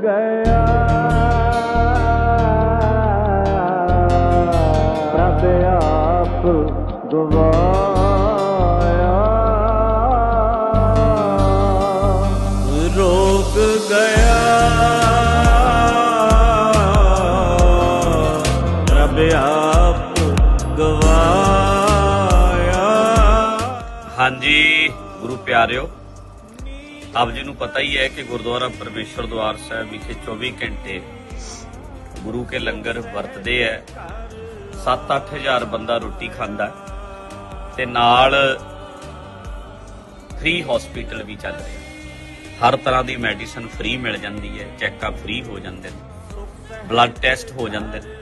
ਗਿਆ ਪ੍ਰਭ ਆਪ ਗਵਾਇਆ ਰੋਗ ਗਿਆ ਪ੍ਰਭ ਆਪ ਗਵਾਇਆ ਹਾਂਜੀ ਗੁਰੂ ਪਿਆਰਿਓ ਆਪ ਜੀ ਨੂੰ ਪਤਾ ਹੀ ਹੈ ਕਿ ਗੁਰਦੁਆਰਾ ਪਰਮੇਸ਼ਰ ਦਵਾਰ ਸਾਹਿਬ ਵਿਖੇ 24 ਘੰਟੇ ਗੁਰੂ ਕੇ ਲੰਗਰ ਵਰਤਦੇ ਹੈ। 7-8000 ਬੰਦਾ ਰੋਟੀ ਖਾਂਦਾ ਹੈ ਤੇ ਨਾਲ ਫ੍ਰੀ ਹਸਪੀਟਲ ਵੀ ਚੱਲ ਰਿਹਾ ਹਰ ਤਰ੍ਹਾਂ ਦੀ ਮੈਡੀਸਨ ਫ੍ਰੀ ਮਿਲ ਜਾਂਦੀ ਹੈ ਚੈੱਕਅਪ ਫ੍ਰੀ ਹੋ ਜਾਂਦੇ ਨੇ ਬਲੱਡ ਟੈਸਟ ਹੋ ਜਾਂਦੇ ਨੇ।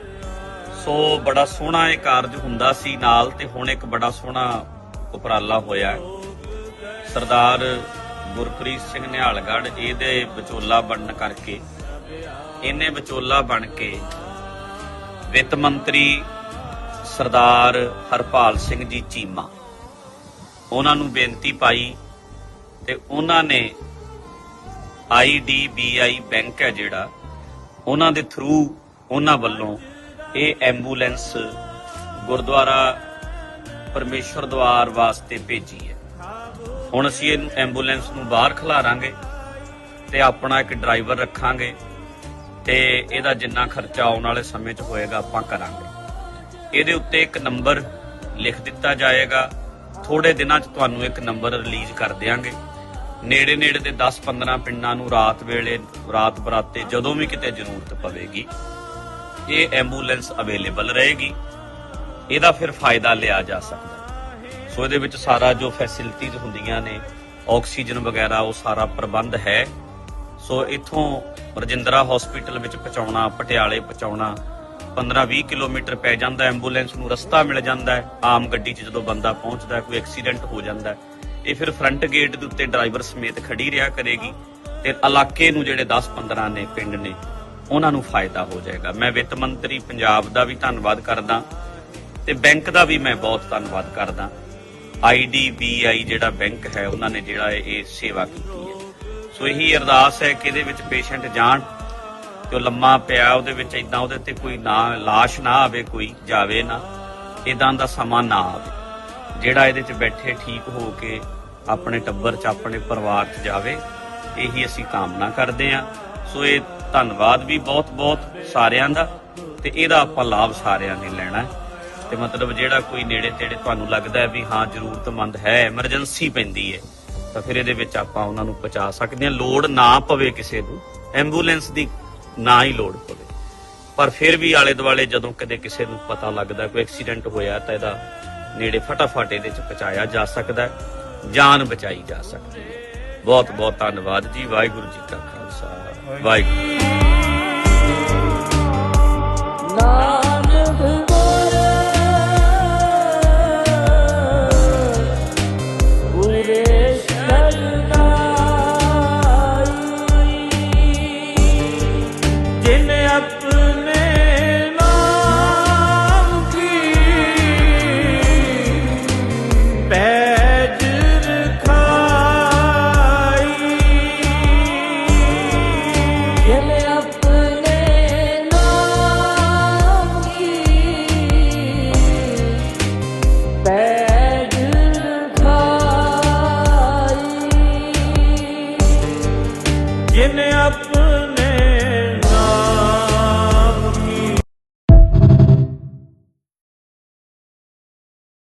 ਸੋ ਬੜਾ ਸੋਹਣਾ ਇਹ ਕਾਰਜ ਹੁੰਦਾ ਸੀ ਨਾਲ ਤੇ ਹੁਣ ਇੱਕ ਬੜਾ ਸੋਹਣਾ ਉਪਰਾਲਾ ਹੋਇਆ ਸਰਦਾਰ ਗੁਰਪ੍ਰੀਤ ਸਿੰਘ ਨਿਹਾਲਗੜ੍ਹ, ਇਹਦੇ ਵਿਚੋਲਾ ਬਣਨ ਕਰਕੇ, ਇਹਨੇ ਵਿਚੋਲਾ ਬਣ ਕੇ ਵਿੱਤ ਮੰਤਰੀ ਸਰਦਾਰ ਹਰਪਾਲ ਸਿੰਘ ਜੀ ਚੀਮਾ, ਉਹਨਾਂ ਨੂੰ ਬੇਨਤੀ ਪਾਈ ਤੇ ਉਹਨਾਂ ਨੇ ਆਈਡੀਬੀਆਈ ਬੈਂਕ ਹੈ ਜਿਹੜਾ, ਉਹਨਾਂ ਦੇ ਥਰੂ ਉਹਨਾਂ ਵੱਲੋਂ ਇਹ ਐਂਬੂਲੈਂਸ ਗੁਰਦੁਆਰਾ ਪਰਮੇਸ਼ਰ ਦਵਾਰ ਵਾਸਤੇ ਭੇਜੀ ਹੈ। ਹੁਣ ਅਸੀਂ ਇਹਨੂੰ ਐਂਬੂਲੈਂਸ ਨੂੰ ਬਾਹਰ ਖਿਲਾਰਾਂਗੇ ਤੇ ਆਪਣਾ ਇੱਕ ਡਰਾਈਵਰ ਰੱਖਾਂਗੇ ਤੇ ਇਹਦਾ ਜਿੰਨਾ ਖਰਚਾ ਆਉਣ ਵਾਲੇ ਸਮੇਂ 'ਚ ਹੋਏਗਾ ਆਪਾਂ ਕਰਾਂਗੇ। ਇਹਦੇ ਉੱਤੇ ਇੱਕ ਨੰਬਰ ਲਿਖ ਦਿੱਤਾ ਜਾਏਗਾ। ਥੋੜੇ ਦਿਨਾਂ 'ਚ ਤੁਹਾਨੂੰ ਇੱਕ ਨੰਬਰ ਰਿਲੀਜ਼ ਕਰ ਦਿਆਂਗੇ। ਨੇੜੇ ਨੇੜੇ ਦੇ 10-15 ਪਿੰਡਾਂ ਨੂੰ ਰਾਤ ਵੇਲੇ, ਰਾਤ ਬਰਾਤੇ ਜਦੋਂ ਵੀ ਕਿਤੇ ਜ਼ਰੂਰਤ ਪਵੇਗੀ, ਇਹ ਐਂਬੂਲੈਂਸ ਅਵੇਲੇਬਲ ਰਹੇਗੀ। ਇਹਦਾ ਫਿਰ ਫਾਇਦਾ ਲਿਆ ਜਾ ਸਕਦਾ। ਸੋ ਇਹਦੇ ਵਿੱਚ ਸਾਰਾ ਜੋ ਫੈਸਿਲਿਟੀਜ਼ ਹੁੰਦੀਆਂ ਨੇ ਆਕਸੀਜਨ ਵਗੈਰਾ ਉਹ ਸਾਰਾ ਪ੍ਰਬੰਧ ਹੈ। ਸੋ ਇਥੋਂ ਰਜਿੰਦਰਾ ਹਸਪੀਟਲ ਵਿੱਚ ਪਹੁੰਚਾਉਣਾ ਪਟਿਆਲੇ ਪਹੁੰਚਾਉਣਾ 15-20 ਕਿਲੋਮੀਟਰ ਪੈ ਜਾਂਦਾ ਹੈ, ਐਂਬੂਲੈਂਸ ਨੂੰ ਰਸਤਾ ਮਿਲ ਜਾਂਦਾ ਹੈ। ਆਮ ਗੱਡੀ 'ਚ ਜਦੋਂ ਬੰਦਾ ਪਹੁੰਚਦਾ ਕੋਈ ਐਕਸੀਡੈਂਟ ਹੋ ਜਾਂਦਾ ਇਹ ਫਿਰ ਫਰੰਟ ਗੇਟ ਦੇ ਉੱਤੇ ਡਰਾਈਵਰ ਸਮੇਤ ਖੜੀ ਰਿਹਾ ਕਰੇਗੀ ਤੇ ਇਲਾਕੇ ਨੂੰ ਜਿਹੜੇ 10-15 ਨੇ ਪਿੰਡ ਨੇ ਉਹਨਾਂ ਨੂੰ ਫਾਇਦਾ ਹੋ ਜਾਏਗਾ। ਮੈਂ ਵਿੱਤ ਮੰਤਰੀ ਪੰਜਾਬ ਦਾ ਵੀ ਧੰਨਵਾਦ ਕਰਦਾ ਤੇ ਬੈਂਕ ਦਾ ਵੀ ਮੈਂ ਬਹੁਤ ਧੰਨਵਾਦ ਕਰਦਾ। ਆਈਡੀਬੀਆਈ ਜਿਹੜਾ ਬੈਂਕ ਹੈ, ਉਹਨਾਂ ਨੇ ਜਿਹੜਾ ਇਹ ਸੇਵਾ ਕੀਤੀ ਹੈ। ਸੋ ਇਹੀ ਅਰਦਾਸ ਹੈ ਕਿ ਇਹਦੇ ਵਿੱਚ ਪੇਸ਼ੈਂਟ ਜਾਣ, ਜੋ ਲੰਮਾ ਪਿਆ ਉਹਦੇ ਵਿੱਚ ਇਦਾਂ ਉਹਦੇ ਤੇ ਕੋਈ ਨਾ, ਲਾਸ਼ ਨਾ ਆਵੇ, ਕੋਈ ਜਾਵੇ ਨਾ ਇਦਾਂ ਦਾ ਸਮਾਂ ਨਾ ਆਵੇ। ਜਿਹੜਾ ਇਹਦੇ 'ਚ ਬੈਠੇ ਠੀਕ ਹੋ ਕੇ ਆਪਣੇ ਟੱਬਰ 'ਚ, ਆਪਣੇ ਪਰਿਵਾਰ 'ਚ ਜਾਵੇ, ਇਹੀ ਅਸੀਂ ਕਾਮਨਾ ਕਰਦੇ ਹਾਂ। ਸੋ ਇਹ ਧੰਨਵਾਦ ਵੀ ਬਹੁਤ ਬਹੁਤ ਸਾਰਿਆਂ ਦਾ ਤੇ ਇਹਦਾ ਆਪਾਂ ਲਾਭ ਸਾਰਿਆਂ ਨੇ ਲੈਣਾ ਹੈ। ਤੇ ਮਤਲਬ ਜਿਹੜਾ ਕੋਈ ਨੇੜੇ ਤੇੜੇ ਤੁਹਾਨੂੰ ਲੱਗਦਾ ਹੈ ਵੀ ਹਾਂ, ਜ਼ਰੂਰਤਮੰਦ ਹੈ ਐਮਰਜੈਂਸੀ ਪੈਂਦੀ ਹੈ, ਤਾਂ ਫਿਰ ਇਹਦੇ ਵਿੱਚ ਆਪਾਂ ਉਹਨਾਂ ਨੂੰ ਪਹੁੰਚਾ ਸਕਦੇ ਹਾਂ। ਲੋੜ ਨਾ ਪਵੇ ਕਿਸੇ ਨੂੰ ਐਂਬੂਲੈਂਸ ਦੀ ਨਾ ਹੀ ਲੋੜ ਪਵੇ। ਪਰ ਫਿਰ ਵੀ ਆਲੇ ਦੁਆਲੇ ਜਦੋਂ ਕਦੇ ਕਿਸੇ ਨੂੰ ਪਤਾ ਲੱਗਦਾ ਕੋਈ ਐਕਸੀਡੈਂਟ ਹੋਇਆ ਤਾਂ ਇਹਦਾ ਨੇੜੇ ਫਟਾਫਟ ਇਹਦੇ ਚ ਪਹੁੰਚਾਇਆ ਜਾ ਸਕਦਾ ਹੈ, ਜਾਨ ਬਚਾਈ ਜਾ ਸਕਦੀ ਹੈ। ਬਹੁਤ ਬਹੁਤ ਧੰਨਵਾਦ ਜੀ, ਵਾਹਿਗੁਰੂ ਜੀ ਕਾ ਖਾਲਸਾ, ਵਾਹਿਗੁਰੂ। ਨਾਨਕ